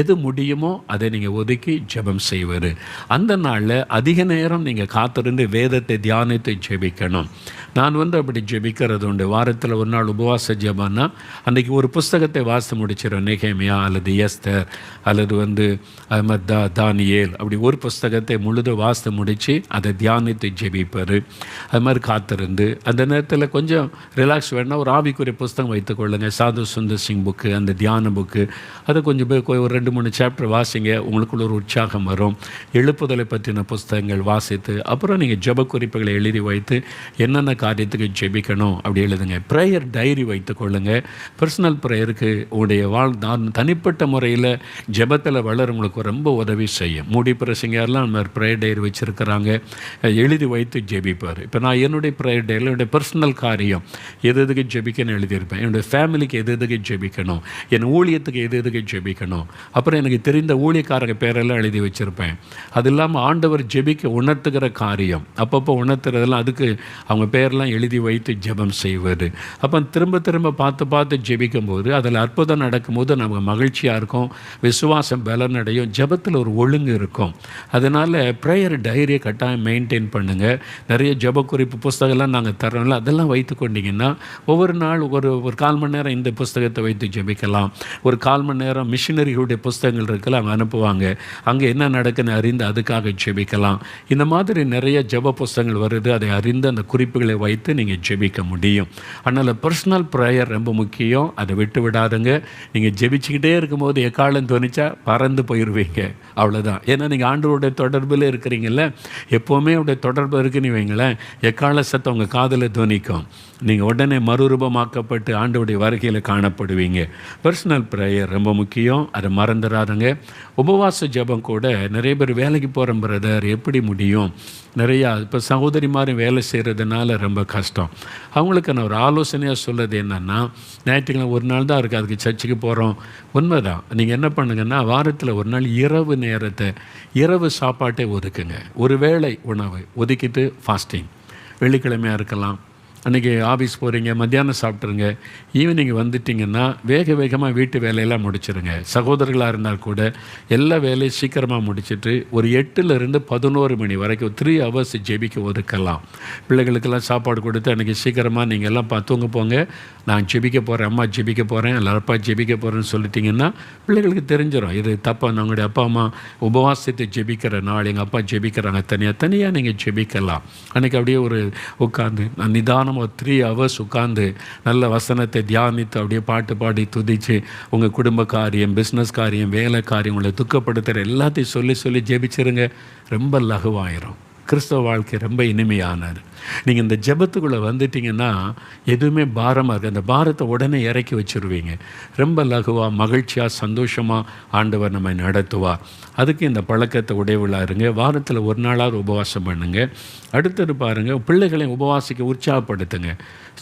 எது முடியுமோ அதை நீங்கள் ஒதுக்கி ஜெபம் செய்வார் அந்த நாளில் அதிக நேரம் நீங்கள் காத்திருந்து வேதத்தை தியானித்து ஜெபிக்கணும். நான் வந்து அப்படி ஜெபிக்கிறது உண்டு. வாரத்தில் ஒரு நாள் உபவாச ஜெபம்னா அன்றைக்கி ஒரு புஸ்தகத்தை வாசித்து முடிச்சிடும் நெகேமியா அல்லது எஸ்தர் அல்லது வந்து அஹமத்தா தானியேல் அப்படி ஒரு புஸ்தகத்தை முழுதும் வாசித்து முடித்து அதை தியானித்து ஜெபிப்பார் அது மாதிரி காத்திருந்து அந்த நேரத்தில் கொஞ்சம் ரிலாக்ஸ் வேணால் ஒரு ஆவிக்குரிய புஸ்தகம் வைத்துக்கொள்ளுங்க சாது சுந்தர் சிங் புக்கு அந்த தியான புக்கு அதை கொஞ்சம் போய் ஒரு ரெண்டு மூணு சாப்டர் வாசிங்க உங்களுக்குள்ள ஒரு உற்சாகம் வரும். எழுப்புதலை பற்றின புஸ்தகங்கள் வாசித்து அப்புறம் நீங்கள் ஜெப குறிப்புகளை எழுதி வைத்து என்னென்ன காரியத்துக்கு ஜெபிக்கணும் அப்படி எழுதுங்க. ப்ரேயர் டைரி வைத்துக்கொள்ளுங்க பர்சனல் ப்ரேயருக்கு உங்களுடைய வாழ் நான் தனிப்பட்ட முறையில் ஜெபத்தில் வளர உங்களுக்கு ரொம்ப உதவி செய்யும். மூடி பிரசங்கர்லாம் நம்ம ப்ரேயர் டைரி வச்சுருக்கிறாங்க. எழுதி வைத்து ஜெபிப்பார். இப்போ நான் என்னுடைய ப்ரேயர் டைரியில் என்னுடைய பர்சனல் காரியம் எது எதுக்கு ஜெபிக்கணும் எழுதியிருப்பேன். என்னுடைய ஃபேமிலிக்கு எது எதுக்கு ஜெபிக்கணும்? என் ஊழியத்துக்கு எது எதுக்கு ஜெபிக்கணும்? அப்புறம் எனக்கு தெரிந்த ஊழியக்காரங்க பேரெல்லாம் எழுதி வச்சுருப்பேன். அது இல்லாமல் ஆண்டவர் ஜெபிக்க உணர்த்துகிற காரியம். அப்பப்போ உணர்த்துறதெல்லாம் அதுக்கு அவங்க பேரெல்லாம் எழுதி வைத்து ஜெபம் செய்வது. அப்போ திரும்ப திரும்ப பார்த்து பார்த்து ஜெபிக்கும்போது அதில் அற்புதம் நடக்கும்போது நமக்கு மகிழ்ச்சியாக இருக்கும். விசுவாசம் பலனடையும் ஜெபத்தில் ஒரு ஒழுங்கு இருக்கும். அதனால் ப்ரேயர் டைரியை கட்டாயம் மெயின்டைன் பண்ணுங்கள் நிறைய ஜெப குறிப்பு புஸ்தகம்லாம் நாங்கள் தரோம்ல அதெல்லாம் வைத்து கொண்டிங்கன்னா ஒவ்வொரு நாள் ஒரு ஒரு கால் மணி நேரம் இந்த புஸ்தகத்தை வைத்து ஜெபிக்கலாம். ஒரு கால் மணி நேரம் மிஷினரிகளுடைய புஸ்தகங்கள் இருக்குல்ல அவங்க அனுப்புவாங்க. அங்கே என்ன நடக்குன்னு அறிந்து அதுக்காக ஜெபிக்கலாம். இந்த மாதிரி நிறைய ஜெப புஸ்தகங்கள் வருது. அதை அறிந்து அந்த குறிப்புகளை வைத்து நீங்கள் ஜெபிக்க முடியும். அதனால் பர்சனல் ப்ரேயர் ரொம்ப முக்கியம். அதை விட்டு விடாதுங்க. நீங்கள் ஜெபிச்சுக்கிட்டே இருக்கும்போது எக்காலம் தோணிச்சா பறந்து போயிடுவீங்க அவ்வளோதான் ஏன்னா நீங்கள் ஆண்டோருடைய தொடர்பில் இருக்கிறீங்கள எப்போவுமே அவருடைய தொடர்பு இருக்குன்னு வைங்களேன். எக்கால சத்தம் உங்கள் காதில் துவனிக்கும் நீங்கள் உடனே மறுரூபமாக்கப்பட்டு ஆண்டோடைய வருகையில் காணப்படுவீங்க. பர்சனல் ப்ரேயர் ரொம்ப முக்கியம். அதை மறந்துடாதுங்க உபவாச ஜெபம் கூட நிறைய பேர் வேலைக்கு போகிற பிரதர் எப்படி முடியும்? நிறையா இப்போ சகோதரி மாதிரி வேலை செய்கிறதுனால ரொம்ப கஷ்டம். அவங்களுக்கு நான் ஒரு ஆலோசனையாக சொல்கிறது என்னென்னா ஞாயிற்றுக்கிழமை ஒரு நாள் தான் இருக்குது அதுக்கு சர்ச்சுக்கு போகிறோம் உண்மைதான். நீங்கள் என்ன பண்ணுங்கன்னா வாரத்தில் ஒரு நாள் இரவு நேரத்தை இரவு சாப்பாட்டை ஒதுக்குங்க. ஒரு வேளை உணவு ஒதுக்கிட்டு ஃபாஸ்டிங் வெள்ளிக்கிழமையாக இருக்கலாம் அன்றைக்கி ஆஃபீஸ் போகிறீங்க மத்தியானம் சாப்பிட்ருங்க ஈவினிங் வந்துட்டிங்கன்னா வேக வேகமாக வீட்டு வேலையெல்லாம் முடிச்சிருங்க. சகோதரர்களாக இருந்தால் கூட எல்லா வேலையும் சீக்கிரமாக முடிச்சிட்டு ஒரு எட்டுலேருந்து பதினோரு மணி வரைக்கும் த்ரீ ஹவர்ஸ் ஜெபிக்க ஒதுக்கலாம். பிள்ளைகளுக்கெல்லாம் சாப்பாடு கொடுத்து அன்றைக்கி சீக்கிரமாக நீங்கள் எல்லாம் தூங்க போங்க. நான் ஜெபிக்க போகிறேன் அம்மா ஜெபிக்க போகிறேன் இல்லை அப்பா ஜெபிக்க போகிறேன்னு சொல்லிட்டிங்கன்னா பிள்ளைகளுக்கு தெரிஞ்சிடும் இது தப்பாக நம்மளுடைய அப்பா அம்மா உபவாசத்தை ஜெபிக்கிற நாள் எங்கள் அப்பா ஜெபிக்கிறாங்க. தனியாக தனியாக நீங்கள் ஜெபிக்கலாம். அன்றைக்கி அப்படியே ஒரு உட்காந்து நான் நிதானம் நம்ம ஒரு த்ரீ ஹவர்ஸ் உட்காந்து நல்ல வசனத்தை தியானித்து அப்படியே பாட்டு பாடி துதித்து உங்கள் குடும்ப காரியம் பிஸ்னஸ் காரியம் வேலை காரியம் உங்களை துக்கப்படுத்துகிற எல்லாத்தையும் சொல்லி சொல்லி ஜெபிச்சிருங்க. ரொம்ப லகுவாயிரும். கிறிஸ்தவ வாழ்க்கை ரொம்ப இனிமையானது. நீங்கள் இந்த ஜெபத்துக்குள்ளே வந்துட்டீங்கன்னா எதுவுமே பாரமாக இருக்குது. அந்த பாரத்தை உடனே இறக்கி வச்சுருவீங்க. ரொம்ப லகுவாக மகிழ்ச்சியாக சந்தோஷமாக ஆண்டவர் நம்மை நடத்துவார். அதுக்கு இந்த பழக்கத்தை உடையவளாக இருங்க. வாரத்தில் ஒரு நாளாவது உபவாசம் பண்ணுங்க. அடுத்தது பாருங்கள் பிள்ளைகளையும் உபவாசிக்க உற்சாகப்படுத்துங்க.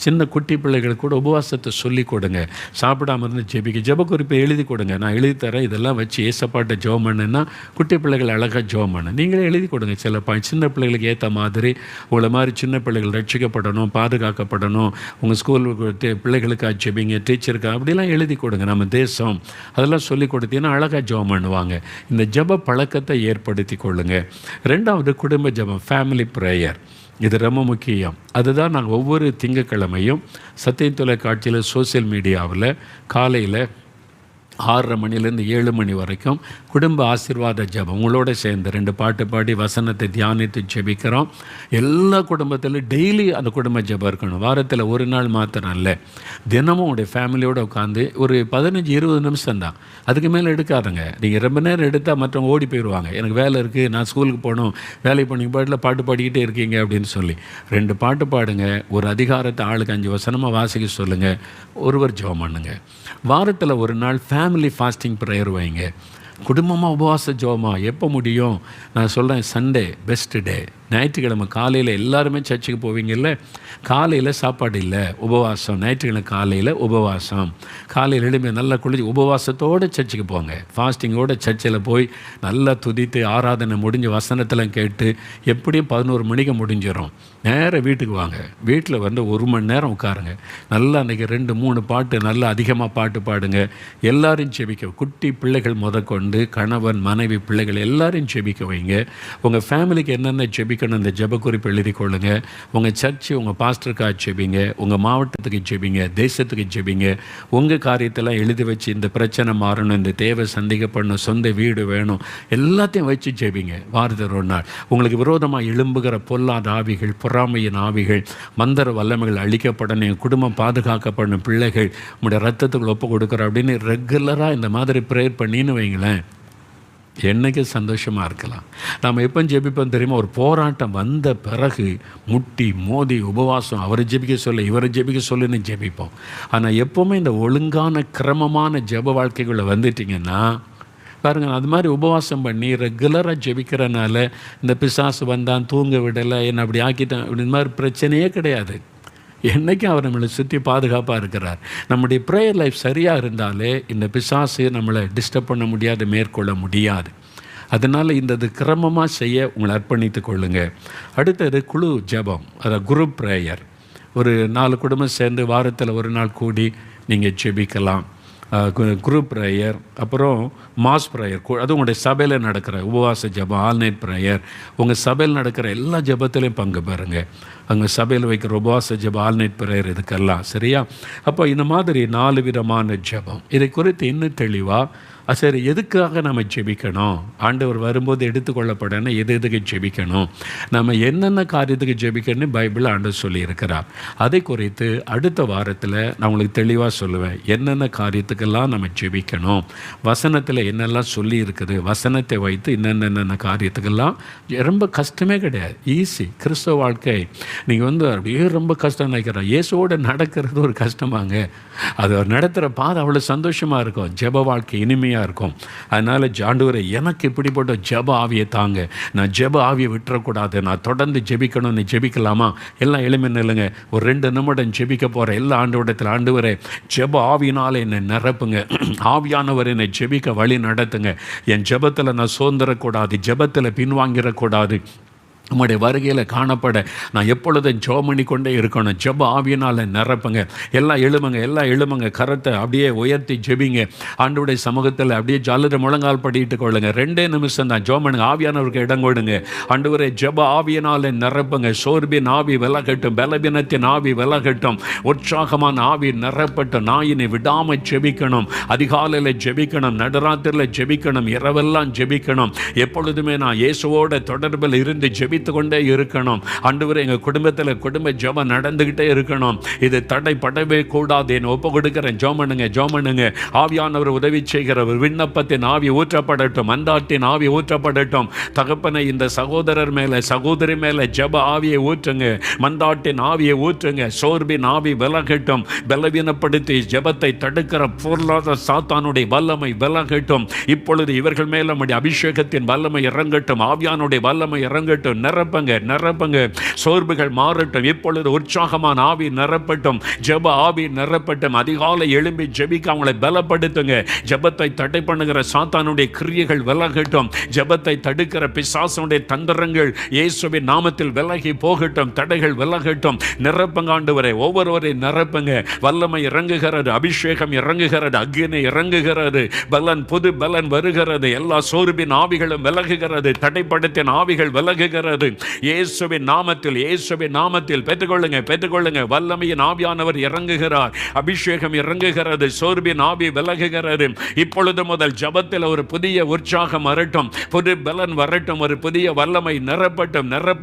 சின்ன குட்டி பிள்ளைகளுக்கு கூட உபவாசத்தை சொல்லி கொடுங்க. சாப்பிடாம இருந்து ஜெபிக்க ஜெப குறிப்பை எழுதி கொடுங்க. நான் எழுதி தரேன் இதெல்லாம் வச்சு ஏசப்பாட்டை ஜோம் பண்ணுன்னா குட்டி பிள்ளைகள் அழகாக ஜெபம் பண்ணு. நீங்களே எழுதி கொடுங்க சில ப சின்ன பிள்ளைகளுக்கு ஏற்ற மாதிரி உங்களை மாதிரி சின்ன பிள்ளைகள் ரட்சிக்கப்படணும் பாதுகாக்கப்படணும். உங்கள் ஸ்கூலுக்கு பிள்ளைகளுக்காக ஜெபிங்க டீச்சருக்கு அப்படிலாம் எழுதி கொடுங்க. நம்ம தேசம் அதெல்லாம் சொல்லி கொடுத்தீங்கன்னா அழகாக ஜெபம் பண்ணுவாங்க. இந்த ஜெப பழக்கத்தை ஏற்படுத்தி கொள்ளுங்க. ரெண்டாவது குடும்ப ஜெபம் ஃபேமிலி ப்ரேயர் இது ரொம்ப முக்கியம். அதுதான் நாங்கள் ஒவ்வொரு திங்கட்கிழமையும் சத்தியத்துலை காட்சியில் சோஷியல் மீடியாவில் காலையில் ஆறரை மணிலேருந்து ஏழு மணி வரைக்கும் குடும்ப ஆசீர்வாத ஜெபம். உங்களோட சேர்ந்து ரெண்டு பாட்டு பாடி வசனத்தை தியானித்து ஜெபிக்கிறோம். எல்லா குடும்பத்திலும் டெய்லி அந்த குடும்ப ஜெபம் இருக்கணும். வாரத்தில் ஒரு நாள் மாத்திரம் இல்லை தினமும் உடைய ஃபேமிலியோடு உட்காந்து ஒரு பதினஞ்சு இருபது நிமிஷம் தான். அதுக்கு மேலே எடுக்காதங்க. நீங்கள் ரொம்ப நேரம் எடுத்தால் மற்றவங்க ஓடி போயிடுவாங்க எனக்கு வேலை இருக்குது நான் ஸ்கூலுக்கு போகணும் வேலைக்கு போனீங்க பாட்டில் பாட்டு பாடிக்கிட்டே இருக்கீங்க அப்படின்னு சொல்லி. ரெண்டு பாட்டு பாடுங்க. ஒரு அதிகாரத்தை ஆளுக்கு அஞ்சு வசனமாக வாசிக்க சொல்லுங்கள் ஒருவர் ஜபம் பண்ணுங்க. வாரத்தில் ஒரு நாள் ஃபேமிலி ஃபாஸ்டிங் ப்ரேயர் வைங்க. குடும்பமாக உபவாச ஜோமா எப்போ முடியும்? நான் சொல்கிறேன் சண்டே பெஸ்ட் டே ஞாயிற்றுக்கிழமை காலையில் எல்லாருமே சர்ச்சுக்கு போவீங்கல்ல? காலையில் சாப்பாடு இல்லை உபவாசம். ஞாயிற்றுக்கிழமை காலையில் உபவாசம். காலையில் எழுமே நல்லா குளிச்சு உபவாசத்தோடு சர்ச்சுக்கு போங்க. ஃபாஸ்டிங்கோடு சர்ச்சில் போய் நல்லா துதித்து ஆராதனை முடிஞ்சு வசனத்தெல்லாம் கேட்டு எப்படியும் பதினோரு மணிக்கு முடிஞ்சிடும் நேராக வீட்டுக்கு வாங்க. வீட்டில் வந்து ஒரு மணி நேரம் உட்காருங்க. நல்லா அன்றைக்கி ரெண்டு மூணு பாட்டு நல்லா அதிகமாக பாட்டு பாடுங்க. எல்லாரும் செபிக்க குட்டி பிள்ளைகள் முதற்கொண்டு கணவன் மனைவி பிள்ளைகள் எல்லாரும் ஜெபிக்க வைங்க. உங்கள் ஃபேமிலிக்கு என்னென்ன செபி ஜெபிக்கணும் இந்த ஜெப குறிப்பு எழுதி கொள்ளுங்க. உங்கள் சர்ச்சு உங்கள் பாஸ்டருக்காக ஜெபிங்க. உங்கள் மாவட்டத்துக்கு ஜெபிங்க தேசத்துக்கு ஜெபிங்க. உங்கள் காரியத்தெல்லாம் எழுதி வச்சு இந்த பிரச்சனை மாறணும் இந்த தேவை சந்திக்கப்படணும் சொந்த வீடு வேணும். எல்லாத்தையும் வச்சு ஜெபிங்க வாரத்தில் ஒரு நாள். உங்களுக்கு விரோதமாக எழும்புகிற பொல்லாத ஆவிகள் பொறாமையின் ஆவிகள் மந்திர வல்லமைகள் அழிக்கப்படணும் என் குடும்பம் பாதுகாக்கப்படணும் பிள்ளைகள் உங்களுடைய ரத்தத்துக்கு ஒப்பு கொடுக்குறோம் அப்படின்னு ரெகுலராக இந்த மாதிரி ப்ரேயர் பண்ணின்னு வைங்களேன். என்றைக்கு சந்தோஷமாக இருக்கலாம். நாம் எப்போ ஜெபிப்போம் தெரியுமா? ஒரு போராட்டம் வந்த பிறகு முட்டி மோதி உபவாசம் அவரை ஜெபிக்க சொல்ல இவரை ஜெபிக்க சொல்லுன்னு ஜெபிப்போம். ஆனால் எப்போவுமே இந்த ஒழுங்கான கிரமமான ஜெப வாழ்க்கைக்குள்ளே வந்துட்டிங்கன்னா பாருங்கள் அது மாதிரி உபவாசம் பண்ணி ரெகுலராக ஜெபிக்கிறனால இந்த பிசாசு வந்தான் தூங்க விடலை என்னை அப்படி ஆக்கிட்டான் இப்படி மாதிரி பிரச்சனையே கிடையாது. என்றைக்கும் அவர் நம்மளை சுற்றி பாதுகாப்பாக இருக்கிறார்? நம்முடைய ப்ரேயர் லைஃப் சரியாக இருந்தாலே இந்த பிசாசு நம்மளை டிஸ்டர்ப் பண்ண முடியாது மேற்கொள்ள முடியாது. அதனால் இந்த இது கிரமமாக செய்ய உங்களை அர்ப்பணித்து கொள்ளுங்கள் அடுத்தது குழு ஜெபம் அதாவது குரூப் ப்ரேயர் ஒரு நாலு குடும்பம் சேர்ந்து வாரத்தில் ஒரு நாள் கூடி நீங்கள் ஜெபிக்கலாம். குரூப் ப்ரேயர் அப்புறம் மாஸ் ப்ரேயர் அது உங்களுடைய சபையில் நடக்கிற உபவாச ஜபம் ஆல்நைட் ப்ரேயர் உங்கள் சபையில் நடக்கிற எல்லா ஜபத்திலையும் பங்கு பாருங்கள் அங்கே சபையில் வைக்கிற உபவாச ஜபம் ஆல்நைட் ப்ரேயர் இதுக்கெல்லாம் சரியா? அப்போ இந்த மாதிரி நாலு விதமான ஜெபம். இதை குறித்து இன்னும் தெளிவாக சரி எதுக்காக நம்ம ஜெபிக்கணும்? ஆண்டவர் வரும்போது எடுத்துக்கொள்ளப்படணும் எது எதுக்கு ஜெபிக்கணும்? நம்ம என்னென்ன காரியத்துக்கு ஜெபிக்கணும்னு பைபிள் ஆண்டவர் சொல்லியிருக்கிறார். அதை குறித்து அடுத்த வாரத்தில் நான் உங்களுக்கு தெளிவாக சொல்லுவேன். என்னென்ன காரியத்துக்கெல்லாம் நம்ம ஜெபிக்கணும்? வசனத்தில் என்னெல்லாம் சொல்லி இருக்குது வசனத்தை வைத்து என்னென்ன காரியத்துக்கெல்லாம் ரொம்ப கஷ்டமே கிடையாது. ஈஸி கிறிஸ்தவ வாழ்க்கை. நீங்கள் வந்து அப்படியே ரொம்ப கஷ்டம் நினைக்கிறோம் இயேசுவோடு நடக்கிறது ஒரு கஷ்டமாங்க. அது அவர் நடத்துகிற பாதை அவ்வளோ சந்தோஷமாக இருக்கும். ஜெப வாழ்க்கை இனிமையாக இருக்கும். அதனால் ஜாண்டுவரை எனக்கு இப்படிப்பட்ட ஜெப ஆவியை தாங்க. நான் ஜெப ஆவியை விட்டுறக்கூடாது. நான் தொடர்ந்து ஜெபிக்கணும்னு ஜெபிக்கலாமா? எல்லாம் எளிமை இல்லைங்க ஒரு ரெண்டு நிமிடம் ஜெபிக்க போகிற எல்லா ஆண்டு ஆண்டுவரை ஜெப ஆவியினால் என்னை நிரப்புங்க. ஆவியானவர் என்னை ஜெபிக்க வழி நடத்துங்க. என் ஜெபத்தில் நான் சோர்ந்துடக்கூடாது ஜெபத்தில் பின்வாங்கிடக்கூடாது உம்முடைய வருகையில் காணப்பட நான் எப்பொழுதும் ஜெபம் பண்ணி கொண்டே இருக்கணும். ஜெப ஆவியினால் நிரப்புங்க. எல்லாம் எழுமுங்க எல்லாம் எழுமுங்க கரத்தை அப்படியே உயர்த்தி ஜெபிங்க. ஆண்டுடைய சமூகத்தில் அப்படியே ஜாலரை முழங்கால் படிட்டு கொள்ளுங்க. ரெண்டே நிமிஷம் தான். ஜோமனுங்க பண்ணுங்க ஆவியானவருக்கு இடம் கொடுங்க. ஆண்டவரே ஜெப ஆவியினால் நிரப்புங்க. சோர்பின் ஆவி விலகட்டும் பலவீனத்தின் ஆவி விலகட்டும். உற்சாகமான ஆவி நிரப்பட்டும். நாயினை விடாமல் ஜெபிக்கணும். அதிகாலையில் ஜெபிக்கணும் நடுராத்திரியில் ஜெபிக்கணும் இரவெல்லாம் ஜெபிக்கணும். எப்பொழுதுமே நான் இயேசுவோட தொடர்பில் இருந்து ஜெபி ஜெபித்து கொண்டே இருக்கணும். ஆண்டவரே எங்கள் குடும்பத்தில் குடும்ப ஜெபம் நடந்துக்கிட்டே இருக்கணும். இது தடைப்படவே கூடாது. என் ஒப்பு கொடுக்குறேன். ஜோமனுங்க ஜோமனுங்க ஆவியானவர் உதவி செய்கிறவர். விண்ணப்பத்தின் ஆவி ஊற்றப்படட்டும். மந்தாட்டின் ஆவி ஊற்றப்படட்டும். தகப்பனை இந்த சகோதரர் மேலே சகோதரி மேலே ஜெப ஆவியை ஊற்றுங்க. மந்தாட்டின் ஆவியை ஊற்றுங்க. சோர்பின் ஆவி விலகட்டும். பலவீனப்படுத்தி ஜெபத்தை தடுக்கிற பொருளாதார சாத்தானுடைய வல்லமை விலகட்டும். இப்பொழுது இவர்கள் மேல் நம்முடைய அபிஷேகத்தின் வல்லமை இறங்கட்டும். ஆவியானுடைய வல்லமை இறங்கட்டும். நிரப்புங்க நிரப்புங்க. சோர்வுகள் மாறட்டும். இப்பொழுது உற்சாகமான ஆவி நிரப்பட்டும். ஜெப ஆவி நிரப்பட்டும். அதிகாலை எழும்பி ஜபிக்க அவங்களை பலப்படுத்துங்க. ஜெபத்தை தடை பண்ணுகிற சாத்தானுடைய கிரியைகள் விலகட்டும். ஜெபத்தை தடுக்கிற பிசாசனுடைய தந்திரங்கள் இயேசுவின் நாமத்தில் விலகி போகட்டும். தடைகள் விலகட்டும். நிரப்பங்க ஆண்டவரை ஒவ்வொருவரை நிரப்புங்க. வல்லமை இறங்குகிறது அபிஷேகம் இறங்குகிறது அக்னி இறங்குகிறது. பலன் புது பலன் வருகிறது. எல்லா சோர்பின் ஆவிகளும் விலகுகிறது. தடைப்படுத்தின ஆவிகள் விலகுகிறது. இயேசுவின் நாமத்தில் இயேசுவின் நாமத்தில் பெற்றுக்கொள்ளுங்க பெற்றுக்கொள்ளுங்க. வல்லமையின் ஆவியானவர் இறங்குகிறார். அபிஷேகம் இறங்குகிறது சோர்பின் ஆவி விலகுகிறது. இப்பொழுது முதல் ஜபத்தில் ஒரு புதிய உற்சாகம் வரட்டும் புது பலன் வரட்டும் ஒரு புதிய வல்லமை நிரப்பட்டும் நிரப்பட்டும்